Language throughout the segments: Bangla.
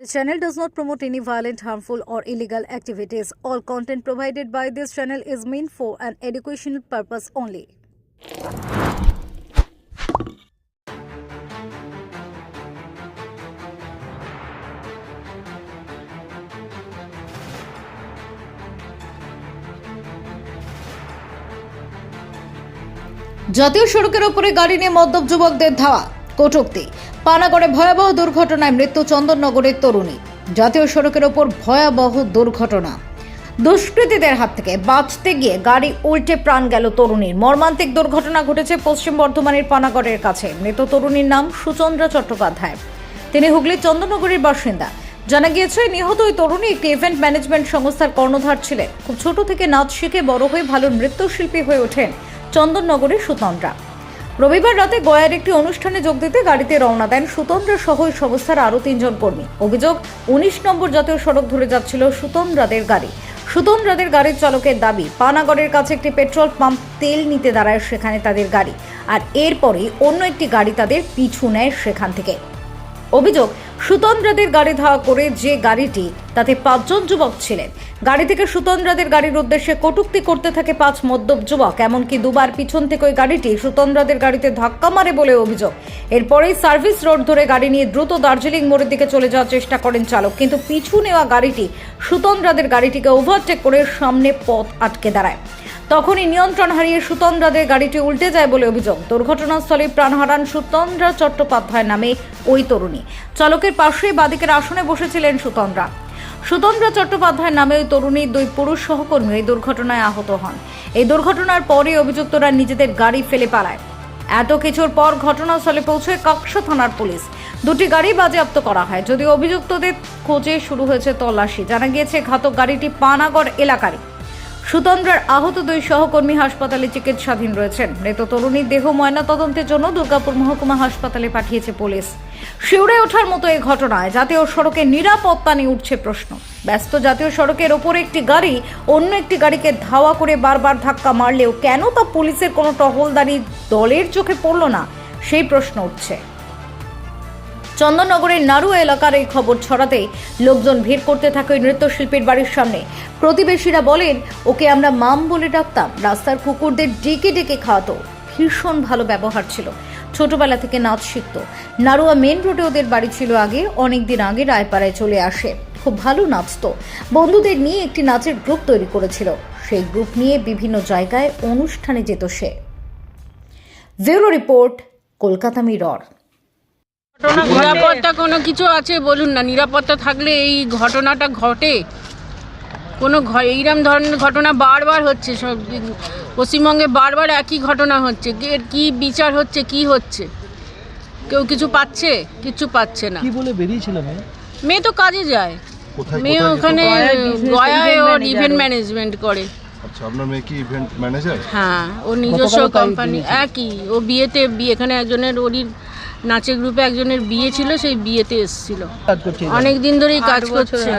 The channel does not promote any violent, harmful, or illegal activities. All content provided by this channel is meant for an educational purpose only. জাতীয় সড়কের ওপরে গাড়ি নিয়ে মদ্যপ যুবকদের ধাওয়া কটুক্তি। পানাগড়ে ভয়াবহ দুর্ঘটনায় মৃত্যু চন্দননগরের তরুণী। জাতীয় সড়কের ওপর ভয়াবহ দুর্ঘটনা। দুষ্কৃতীদের হাত থেকে বাঁচতে গিয়ে গাড়ি উল্টে প্রাণ গেল তরুণীর। মর্মান্তিক দুর্ঘটনা ঘটেছে পশ্চিম বর্ধমানের পানাগড়ের কাছে। মৃত তরুণীর নাম সুচন্দ্রা চট্টোপাধ্যায়। তিনি হুগলির চন্দননগরের বাসিন্দা। জানা গিয়েছে, নিহত ওই তরুণী একটি ইভেন্ট ম্যানেজমেন্ট সংস্থার কর্ণধার ছিলেন। খুব ছোট থেকে নাচ শিখে বড় হয়ে ভালো নৃত্যশিল্পী হয়ে ওঠেন চন্দননগরের সুতন্দ্রা রবিবার রাতে গয়ার একটি অনুষ্ঠানে যোগ দিতে গাড়িতে রওনা দেন সুতন্দ্রা সহ সংস্থার আরও তিনজন কর্মী। অভিযোগ, উনিশ নম্বর জাতীয় সড়ক ধরে যাচ্ছিল সুতন্দ্রাদের গাড়ি। সুতন্দ্রাদের গাড়ির চালকের দাবি, পানাগড়ের কাছে একটি পেট্রোল পাম্প তেল নিতে দাঁড়ায় সেখানে তাদের গাড়ি। আর এরপরে অন্য একটি গাড়ি তাদের পিছু নেয় সেখান থেকে। অভিযোগ, সুতন্দ্রাদের গাড়ি ধাওয়া করে যে গাড়িটি, তাতে পাঁচজন যুবক ছিলেন। গাড়ি থেকে সুতন্দ্রাদের গাড়ির উদ্দেশ্যে কটূক্তি করতে থাকে পাঁচ মদ্যপ যুবক, এমনকি দুবার পিছন থেকে ওই গাড়িটি সুতন্দ্রাদের গাড়িতে ধাক্কা মারে বলে অভিযোগ। এরপরেই সার্ভিস রোড ধরে গাড়ি নিয়ে দ্রুত দার্জিলিং মোড়ের দিকে চলে যাওয়ার চেষ্টা করেন চালক, কিন্তু পিছু নেওয়া গাড়িটি সুতন্দ্রাদের গাড়িটিকে ওভারটেক করে সামনে পথ আটকে দাঁড়ায়। তখনই নিয়ন্ত্রণ হারিয়ে সুতন্দ্রাদের গাড়িটি উল্টে যায় বলে অভিযোগ। দুর্ঘটনাস্থলে প্রাণ হারান সুতন্দ্রা চট্টোপাধ্যায় নামে ওই তরুণী। চালকের পাশেই বাদিকের আসনে বসেছিলেন সুতন্দ্রা। সুতন্দ্রা চট্টোপাধ্যায় নামে ওই তরুণীর দুই পুরুষ সহকর্মী এই দুর্ঘটনায় আহত হন। এই দুর্ঘটনার পরে অভিযুক্তরা নিজেদের গাড়ি ফেলে পালায়। এত কিছুর পর ঘটনাস্থলে পৌঁছয় কাকসা থানার পুলিশ। দুটি গাড়ি বাজেয়াপ্ত করা হয়। যদিও অভিযুক্তদের খোঁজে শুরু হয়েছে তল্লাশি। জানা গিয়েছে, ঘাতক গাড়িটি পানাগড় এলাকারই। সুতন্দ্রার আহত দুই সহকর্মী হাসপাতালে চিকিৎসাধীন রয়েছেন। মৃত তরুণীর দেহ ময়নাতদন্তের জন্য দুর্গাপুর মহকুমা হাসপাতালে পাঠিয়েছে পুলিশ। শিউরে ওঠার মতো এই ঘটনায় জাতীয় সড়কে নিরাপত্তা নিয়ে উঠছে প্রশ্ন। ব্যস্ত জাতীয় সড়কের ওপর একটি গাড়ি অন্য একটি গাড়িকে ধাওয়া করে বারবার ধাক্কা মারলেও কেন তা পুলিশের কোনো টহলদারি দলের চোখে পড়ল না? সেই প্রশ্ন উঠছে। চন্দননগরের নাড়ু এলাকার এই খবর ছড়াতে লোকজন ভিড় করতে থাকে ওই নৃত্যশিল্পীর বাড়ির সামনে। প্রতিবেশীরা বলেন, ওকে আমরা মাম বলে ডাকতাম। রাস্তার কুকুরদের ডেকে ডেকে খাওয়াতো। ভীষণ ভালো ব্যবহার ছিল। ছোটবেলা থেকে নাচ শিখত। নাড়ুয়া মেন রোডে ওদের বাড়ি ছিল আগে। অনেক দিন আগে রায়পাড়ায় চলে আসে। খুব ভালো নাচতো। বন্ধুদের নিয়ে একটি নাচের গ্রুপ তৈরি করেছিল। সেই গ্রুপ নিয়ে বিভিন্ন জায়গায় অনুষ্ঠানে যেত সে। Bureau report, Kolkata mirror. নিরাপত্তা কোনো কিছু আছে বলুন না নিরাপত্তা থাকলে এই ঘটনাটা ঘটে। কোনো ঘ- এইরকম ধরনের ঘটনা বারবার হচ্ছে সব পশ্চিমবঙ্গে বারবার একই ঘটনা হচ্ছে। এর কি বিচার হচ্ছে কি হচ্ছে? কেউ কিছু পাচ্ছে? কিছু পাচ্ছে না। কি বলে বেরিয়েছিল মেয়ে? মেয়ে তো কাজে যায়। মেয়ে ওখানে গয়ায় ওর ইভেন্ট ম্যানেজমেন্ট করে। আচ্ছা আপনার মেয়ে কি ইভেন্ট ম্যানেজার হ্যাঁ ওর নিজস্ব কোম্পানি একই। ও বিয়েতে বিয়ে এখানে একজনের ওরই নাচের গ্রুপে একজনের বিয়ে ছিল সেই বিয়েতে এসেছিল। অনেক দিন ধরেই কাজ করছে।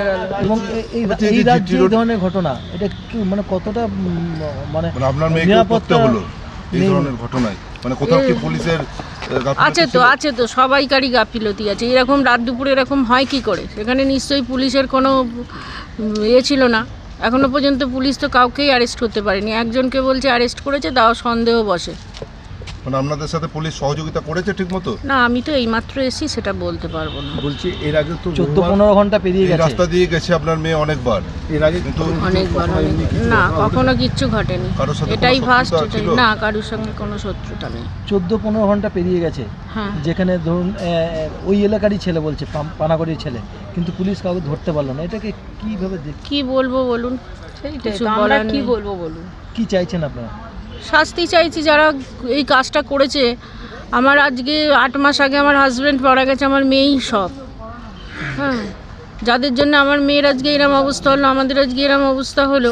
এবং এই রাজ্যে ধরনের ঘটনা এটা কি মানে কতটা মানে মানে আপনার মেয়েকে করতে হলো এই ধরনের ঘটনায়। মানে কোথাও কি পুলিশের আছে তো আছে তো সবাইকারই গাফিলতি আছে। এরকম রাত দুপুরে এরকম হয় কি করে? সেখানে নিশ্চয়ই পুলিশের কোনো ইয়ে ছিল না। এখনও পর্যন্ত পুলিশ তো কাউকেই অ্যারেস্ট করতে পারেনি। একজনকে বলছে অ্যারেস্ট করেছে তাও সন্দেহ বসে। মানে আপনাদের সাথে পুলিশ সহযোগিতা করেছে ঠিক মতো না আমি তো এইমাত্র এসি সেটা বলতে পারব না। বলছি এর আগে তো চোদ্দ পনেরো ঘণ্টা পেরিয়ে এই গেছে। রাস্তা দিয়ে গেছে আপনার মেয়ে অনেকবার। এর আগে কিন্তু অনেকবার অনেক- না কখনো কিচ্ছু ঘটেনি। কারোর সাথে কোনো এটাই ফার্স্ট শত্রুতা ছিল? না কারোর সঙ্গে কোনো শত্রুতা নেই। চোদ্দ পনেরো ঘণ্টা পেরিয়ে গেছে। হ্যাঁ। যেখানে ধরুন আহ, ওই এলাকারই ছেলে বলছে পাম- পানাগড়ির ছেলে। কিন্তু পুলিশ কাউকে ধরতে পারল না। এটাকে কীভাবে দেখ- কি বলব বলুন? কিছু বলার নেই। কি চাইছেন আপনারা? শাস্তি চাইছি যারা এই কাজটা করেছে। আমার আজকে আট মাস আগে আমার হাজব্যান্ড মারা গেছে আমার মেয়েই সব। হ্যাঁ যাদের জন্য আমার মেয়ের আজকে এরম অবস্থা হলো আমাদের আজকে এরম অবস্থা হলো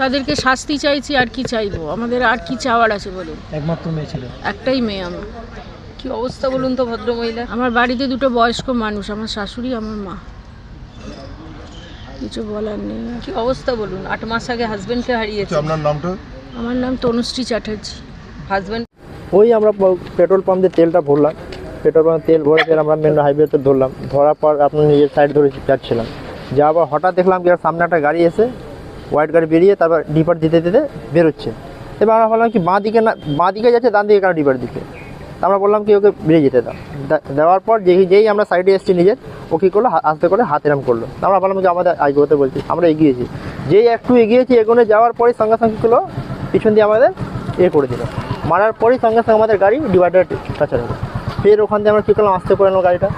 তাদেরকে শাস্তি চাইছি আর কি চাইব? আমাদের আর কি চাওয়ার আছে বলুন? একমাত্র মেয়ে ছিল। একটাই মেয়ে আমার। কি অবস্থা বলুন তো ভদ্রমহিলা? আমার বাড়িতে দুটো বয়স্ক মানুষ আমার শাশুড়ি আমার মা। কিছু বলার নেই। কি অবস্থা বলুন? আট মাস আগে হাজবেন্ডকে হারিয়েছে। আপনার নামটা? আমার নাম তনুশ্রী চ্যাটার্জি। হাজবেন্ড ওই আমরা পেট্রোল পাম্প দিয়ে তেলটা ভরলাম। পেট্রোল পাম্পে তেল ভরে তেল আমরা মেন হাইওয়েতে ধরলাম। ধরার পর আপনার নিজের সাইড ধরে যাচ্ছিলাম। যাওয়ার পর হঠাৎ দেখলাম যে সামনে একটা গাড়ি এসে হোয়াইট গাড়ি বেরিয়ে তারপর ডিপার দিতে দিতে বেরোচ্ছে। এবার আমরা ভাবলাম কি বাঁ দিকে না বাঁ দিকে যাচ্ছে ডান দিকে কেন ডিপার দিকে? তা আমরা বললাম কি ওকে বেরিয়ে যেতে দাও। দে- দেওয়ার পর যেই যেই আমরা সাইডে এসেছি নিজের ও কী করল আস্তে করে হাত এরম করল। তা আমরা বললাম যে আমাদের এগোতে বলছি আমরা এগিয়েছি। যেই একটু এগিয়েছি এগোনে যাওয়ার পরে সঙ্গে সঙ্গে কী করল পিছন দিয়ে আমাদের এ করে দিল মারার পরেই সঙ্গে সঙ্গে আমাদের গাড়ি ডিভাইডার টাচার হলো। ফের ওখান দিয়ে আমরা কী করলাম? আস্তে করে গাড়িটা।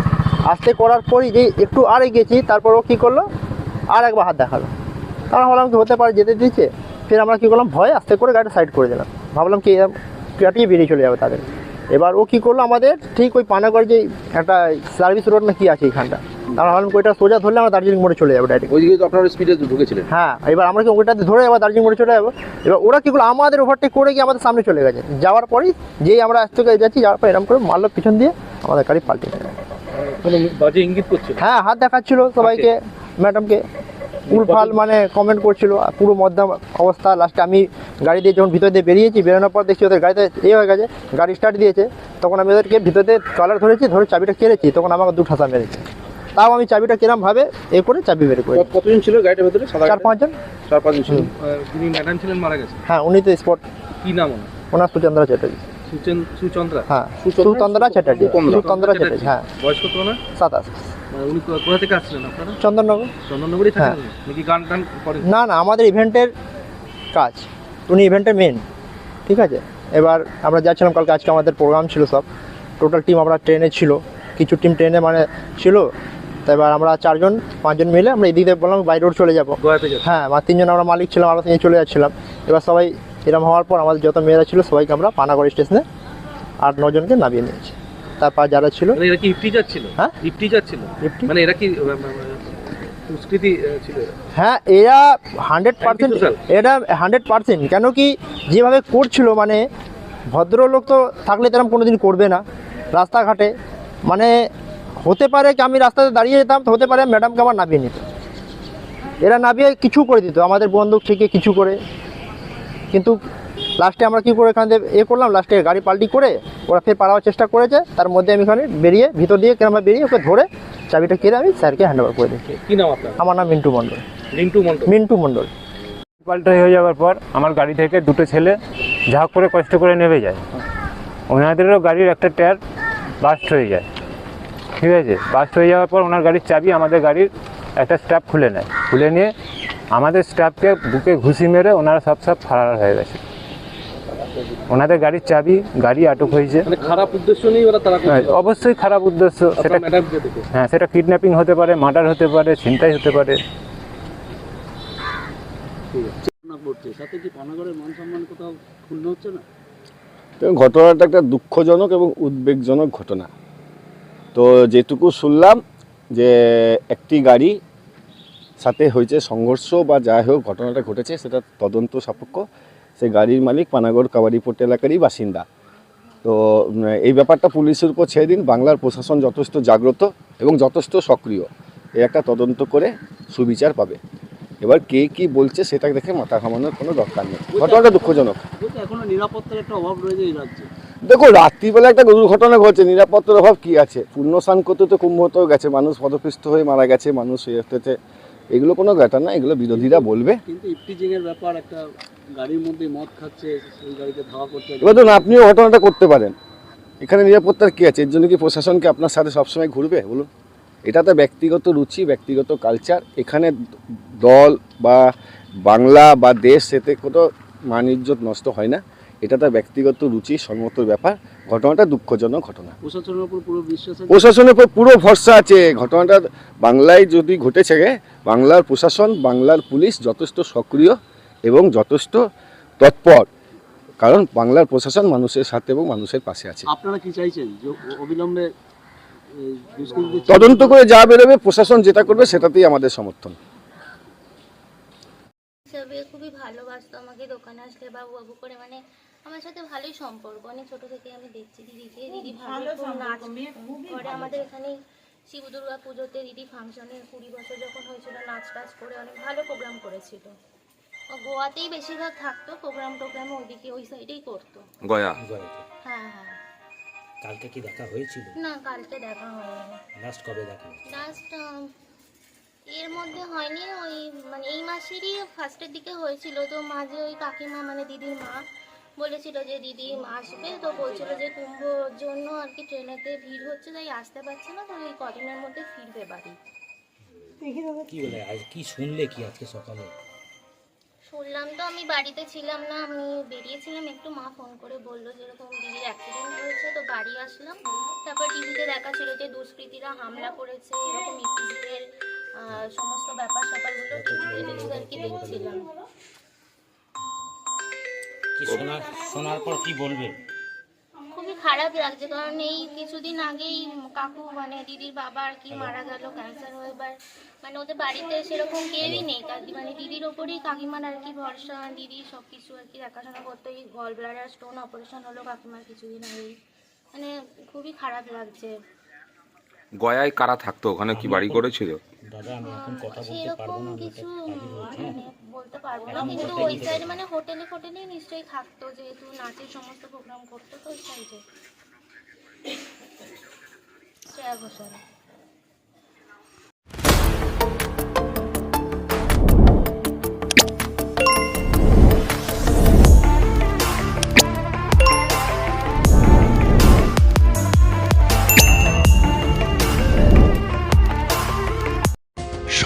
আস্তে করার পরই যেই একটু আর এগিয়েছি তারপর ও কী করল? আর একবার হাত দেখাল। আমরা ভাবলাম কি হতে পারে, যেতে দিচ্ছে ফের আমরা কী করলাম? ভয় আস্তে করে গাড়িটা সাইড করে দিলাম। ভাবলাম কি, এরম কাটিয়ে বেরিয়ে চলে যাবে তাদের। এবার ও কী করল? আমাদের ঠিক ওই পানাগড় যে একটা সার্ভিস রোড না কি আছে এইখানটা আমরা ভাবলাম ওইটা সোজা ধরলে আমরা দার্জিলিং মোড়ে চলে যাব ডাইরেক্ট ওইদিকে তো আপনারা স্পিডে ঢুকেছিলেন। হ্যাঁ এবার আমরা কি ওইটাতে ধরে এবার দার্জিলিং মোড়ে চলে যাব? এবার ওরা কী করল আমাদের ওভারটেক করে গিয়ে আমাদের সামনে চলে গেছে। যাওয়ার পরেই যেই আমরা আজ থেকে যাচ্ছি যাওয়ার পর এরকম করে মারলো পিছন দিয়ে আমাদের গাড়ি পাল্টে গেল বাজে ইঙ্গিত করছিল। হ্যাঁ হাত দেখাচ্ছিল সবাইকে ম্যাডামকে। উলফাল মানে কমেন্ট করছিল পুরো মধ্যম অবস্থা। লাস্টে আমি গাড়ি দিয়ে যখন ভিতর দিয়ে বেরিয়েছি বেরোনোর পর দেখছি ওদের গাড়িতে এ হয়ে গেছে গাড়ি স্টার্ট দিয়েছে। তখন আমি ওদেরকে ভিতর দিয়ে কালার ধরেছি ধরে চাবিটা কেড়েছি তখন আমাকে দু ঠাসা মেরেছে। তাও আমি চাবিটা কিরম ভাবে এ করে চাবি বের করি। কত- কতজন ছিল গাড়িটার ভেতরে? চার পাঁচজন। চার পাঁচজন ছিল। যিনি ম্যাডাম ছিলেন মারা গেছে হ্যাঁ উনি তো স্পট কি নাম ওনার? ওনার সুচন্দ্রা চ্যাটার্জি। সুচেন সুচন্দ্রা? হ্যাঁ সুচন্দ্রা? চ্যাটার্জি। সুতন্দ্রা চ্যাটার্জি। হ্যাঁ। বয়স কত ওনার? সাতাশ। উনি কোথা থেকে আসছিলেন আপনারা? চন্দননগর। চন্দননগরই হ্যাঁ। থাকেন নাকি গান টান করেন? না না আমাদের ইভেন্টের কাজ। উনি ইভেন্টের মেন ঠিক আছে? এবার আমরা যাচ্ছিলাম কালকে আজকে আমাদের প্রোগ্রাম ছিল সব। টোটাল টিম আমরা ট্রেনে ছিল। কিছু টিম ট্রেনে মানে ছিল। তো এবার আমরা চারজন পাঁচজন মিলে আমরা এদিকে বললাম বাই রোড চলে যাব। হ্যাঁ আমার তিনজন আমরা মালিক ছিলাম আমরা তিনজন চলে যাচ্ছিলাম। এবার সবাই এরম হওয়ার পর আমাদের যত মেয়েরা ছিল সবাইকে আমরা পানাগড় স্টেশনে আট নজনকে নামিয়ে নিয়েছি। তারপর যারা ছিল এরা কি হ্যাঁ? মানে এরা কি আহ, আহ, সংস্কৃতি ছিল? হ্যাঁ এরা হান্ড্রেড পার্সেন্ট এটা হান্ড্রেড পার্সেন্ট কেন কি যেভাবে করছিল মানে ভদ্রলোক তো থাকলে তেরম কোনো দিন করবে না। রাস্তাঘাটে মানে হতে পারে কি আমি রাস্তাতে দাঁড়িয়ে যেতাম তো হতে পারে ম্যাডামকে আমার নামিয়ে নিত। এরা নামিয়ে কিছু করে দিত আমাদের বন্দুক থেকে কিছু করে। কিন্তু লাস্টে আমরা কী করে এখান থেকে এ করলাম লাস্টে গাড়ি পাল্টি করে ওরা ফের পাড়াবার চেষ্টা করেছে। তার মধ্যে আমি এখানে বেরিয়ে ভিতর দিয়ে কেন বেরিয়ে ওকে ধরে চাবিটা কেড়ে আমি স্যারকে হ্যান্ড ওভার করে দিচ্ছি কি নাম আপনার? আমার নাম মিন্টু মণ্ডল। মিন্টু মন্ডল মিন্টু মণ্ডল। পাল্টা হয়ে যাওয়ার পর আমার গাড়ি থেকে দুটো ছেলে ঝাঁক করে কষ্ট করে নেমে যায়। ওনাদেরও গাড়ির একটা টায়ার বাস্ট হয়ে যায়। ঠিক আছে? বাস্ট হয়ে যাওয়ার পর ওনার গাড়ির চাবি আমাদের গাড়ির একটা স্ট্যাপ খুলে নেয়। খুলে নিয়ে আমাদের স্টাফকে বুকে ঘুষি মেরে ওনারা সব সব ফারার হয়ে গেছে। ওনাদের গাড়ির চাবি গাড়ি আটক হয়েছে। মানে খারাপ উদ্দেশ্য নেই ওরা তারা হ্যাঁ, অবশ্যই খারাপ উদ্দেশ্য। সেটা হ্যাঁ সেটা কিডন্যাপিং হতে পারে মার্ডার হতে পারে ছিনতাই হতে পারে। ঘটনাটা একটা দুঃখজনক এবং উদ্বেগজনক ঘটনা। তো যেটুকু শুনলাম যে একটি গাড়ি সাথে হয়েছে সংঘর্ষ বা যাই হোক ঘটনাটা ঘটেছে সেটা তদন্ত সাপেক্ষ। সে গাড়ির মালিক পানাগড় কাবাডিপোর্ট এলাকারই বাসিন্দা। তো এই ব্যাপারটা পুলিশের উপর ছেড়ে দিন বাংলার প্রশাসন যথেষ্ট জাগ্রত এবং যথেষ্ট সক্রিয়। এর একটা তদন্ত করে সুবিচার পাবে। এবার কে কি বলছে সেটা দেখে মাথা ঘামানোর কোনো দরকার নেই। ঘটনাটা দুঃখজনক। এখনও নিরাপত্তার একটা অভাব রয়েছে এই রাজ্যে। দেখো রাত্রিবেলা একটা দুর্ঘটনা ঘটছে নিরাপত্তার অভাব কি আছে? পূর্ণ স্নান করতে তো কুম্ভতেও গেছে মানুষ পদপিষ্ট হয়ে মারা গেছে মানুষ হয়ে হতেছে এগুলো কোনো ব্যাপার না এগুলো বিরোধীরা বলবে। কিন্তু ইফটিজিং ব্যাপার একটা গাড়ির মধ্যে মদ খাচ্ছে ওই গাড়িতে ধাওয়া করতে এবার ধরুন আপনিও ঘটনাটা করতে পারেন। এখানে নিরাপত্তার কী আছে? এর জন্য কি প্রশাসনকে আপনার সাথে সবসময় ঘুরবে? বলুন। এটা তো ব্যক্তিগত রুচি ব্যক্তিগত কালচার এখানে দল বা বাংলা বা দেশ এতে কোনো মান ইজ্জত নষ্ট হয় না। এটা তার ব্যক্তিগত রুচি সম্মত ব্যাপার। ঘটনাটা দুঃখজনক ঘটনা। প্রশাসনের উপর পুরো বিশ্বাস আছে? প্রশাসনের উপর পুরো ভরসা আছে। ঘটনাটা বাংলায় যদি ঘটেছে গে, বাংলার প্রশাসন বাংলার পুলিশ যথেষ্ট সক্রিয় এবং যথেষ্ট তৎপর। কারণ বাংলার প্রশাসন মানুষের সাথে এবং মানুষের পাশে আছে। আপনারা কি চাইছেন? যে অবিলম্বে তদন্ত করে যা বেরোবে প্রশাসন যেটা করবে সেটাতেই আমাদের সমর্থন। খুবই ভালোবাসতো আমাকে দোকানে আসলে বাবু বাবু করে। মানে আমার সাথে ভালোই সম্পর্ক। অনেক ছোট থেকে আমি দেখছি। দিদিকে দিদি ভালো খুব নাচ করে আমাদের এখানে শিব দুর্গা পুজোতে দিদি ফাংশনে কুড়ি বছর যখন হয়েছিল নাচ টাচ করে অনেক ভালো প্রোগ্রাম করেছিল। গোয়াতেই বেশিরভাগ থাকতো প্রোগ্রাম টোগ্রাম ওইদিকে ওই সাইডেই করতো। গয়া? হ্যাঁ হ্যাঁ। কালকে কি দেখা হয়েছিল? না কালকে দেখা হয়নি। লাস্ট কবে দেখা লাস্ট এর মধ্যে হয়নি ওই মানে এই মাসেরই ফার্স্টের দিকে হয়েছিল। তো মাঝে ওই কাকিমা মানে দিদির মা বলেছিল যে দিদি আসবে তো বলছিল যে কুম্ভর জন্য আর কি ট্রেনেতে ভিড় হচ্ছে তাই আসতে পারছে না তো ওই কদিনের মধ্যে ফিরবে বাড়ি। কি বলে আজ কি শুনলে কি আজকে সকালে? শুনলাম তো আমি বাড়িতে ছিলাম না আমি বেরিয়েছিলাম একটু মা ফোন করে বলল যেরকম দিদির অ্যাক্সিডেন্ট হয়েছে তো বাড়ি আসলাম। তারপর টিভিতে দেখা ছিল যে দুষ্কৃতীরা হামলা করেছে এরকম ইপিজিতের সমস্ত ব্যাপার স্যাপারগুলো টিভিতে আর কি দেখছিলাম। কি শোনার শোনার পর কি বলবে? খুবই খারাপ লাগছে কারণ এই কিছুদিন আগেই কাকু মানে দিদির বাবা আর কি মারা গেল ক্যান্সার হয়ে এবার মানে ওদের বাড়িতে সেরকম কেউই নেই কাকি মানে দিদির ওপরেই কাকিমার আর কি ভরসা দিদি সব কিছু আর কি দেখাশোনা করতো এই গল ব্লাডার স্টোন অপারেশন হলো কাকিমার কিছুদিন আগেই। মানে খুবই খারাপ লাগছে। গয়ায় কারা থাকতো? ওখানে কি বাড়ি করেছিল? দাদা আমি এখন কথা বলতে পারব না কিছু মানে বলতে পারব না কিন্তু ওই সাইডে মানে হোটেলে ফোটেলে নিশ্চয়ই থাকতো যেহেতু নাচের সমস্ত প্রোগ্রাম করতো তো ওই সাইডে Shreya Ghoshal.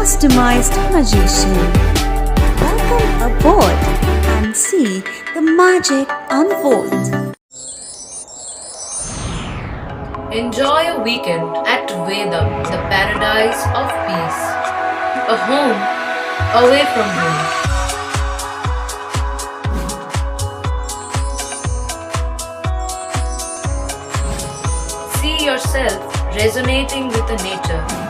Customized magician. Welcome aboard and see the magic unfold. Enjoy a weekend at Vedam, the paradise of peace. A home away from home. See yourself resonating with the nature.